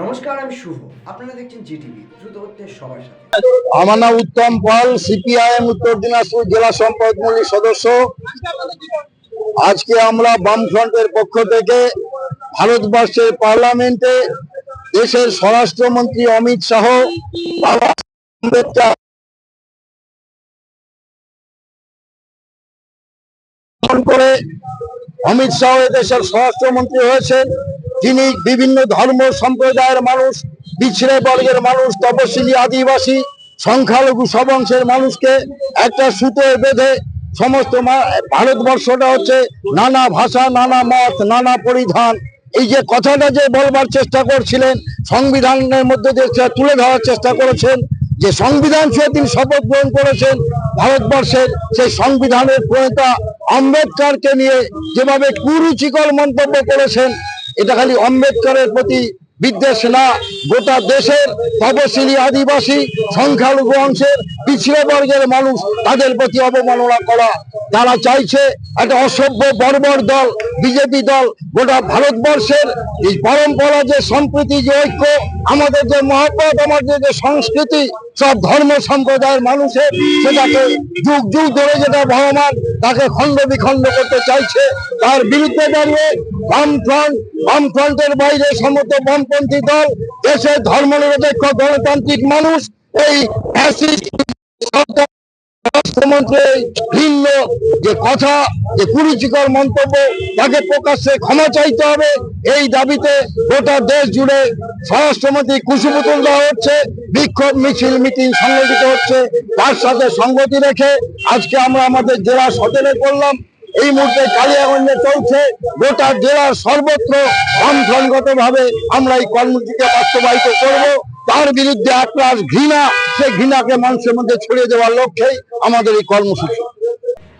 নমস্কার, আমি শুভ। আপনারা দেখছেন জিটিভি, দ্রুত হচ্ছে সবার সাথে। আমার নাম উত্তম পাল, সিপিআইএম, উত্তর দিনাজপুর জেলা সম্পাদক মন্ডলীর সদস্য। আজকে আমরা বামফ্রন্টের পক্ষ থেকে ভারতবর্ষের পার্লামেন্টে দেশের স্বরাষ্ট্রমন্ত্রী অমিত শাহ, বাবা আম্বেদকর করে অমিত শাহ দেশের স্বরাষ্ট্রমন্ত্রী হয়েছেন। তিনি বিভিন্ন ধর্ম সম্প্রদায়ের মানুষ পিছড়ে বর্গের মানুষ তপশিলি আদিবাসী, সংখ্যালঘু সবংশের মানুষকে একটা সুতোয় বেঁধে সমস্ত ভারতবর্ষটা হচ্ছে নানা ভাষা, নানা মত, নানা পরিধান। এই যে কথাটা যে বলবার চেষ্টা করছিলেন, সংবিধানের মধ্যে সে তুলে ধরার চেষ্টা করেছেন, যে সংবিধান সে তিনি শপথ গ্রহণ করেছেন, ভারতবর্ষের সেই সংবিধানের প্রণেতা আম্বেদকরকে নিয়ে যেভাবে কুরুচিকর মন্তব্য করেছেন এটা খালি আম্বেদকরের প্রতি বিদ্বেষ না। গোটা দেশের তপশিলি আদিবাসী, সংখ্যালঘু অংশের পিছিয়ে বর্গের মানুষ তাদের প্রতি অবমাননা করা। তারা চাইছে একটা অসভ্য বর্বর দল, বিজেপি দল, গোটা ভারতবর্ষের এই পরম্পরা যে, সম্প্রীতি যে, ঐক্য আমাদের যে মহব্বত, আমাদের যে সংস্কৃতি, সব ধর্ম সম্প্রদায়ের মানুষের সেটাকে যুগ যুগ ধরে যেটা ভগবান তাকে খণ্ড বিখণ্ড করতে চাইছে, তার বিরুদ্ধে দাঁড়িয়ে বামফ্রন্ট, বামফ্রন্টের বাইরে সমস্ত বামপন্থী দল, দেশের ধর্মনিরপেক্ষ গণতান্ত্রিক মানুষ, এই সরকার স্বরাষ্ট্রমন্ত্রী ভিন্ন যে কথা, যে কুরুচিকর মন্তব্য, তাকে প্রকাশ্যে ক্ষমা চাইতে হবে। এই দাবিতে গোটা দেশ জুড়ে স্বরাষ্ট্রমন্ত্রী কুশপুতুল দেওয়া হচ্ছে, বিক্ষোভ মিছিল, মিটিং সংগঠিত হচ্ছে। তার সাথে সঙ্গতি রেখে আজকে আমরা আমাদের জেলা সদরে করলাম এই মুহূর্তে কালিয়াগঞ্জে চলছে। গোটা জেলার সর্বত্র বামফ্রন্টগত ভাবে আমরা এই কর্মসূচিকে বাস্তবায়িত করব। তার বিরুদ্ধে একরাশ ঘৃণা সেই ঘৃণাকে মানুষের মধ্যে ছড়িয়ে দেওয়ার লক্ষ্যেই আমাদের এই কর্মসূচি।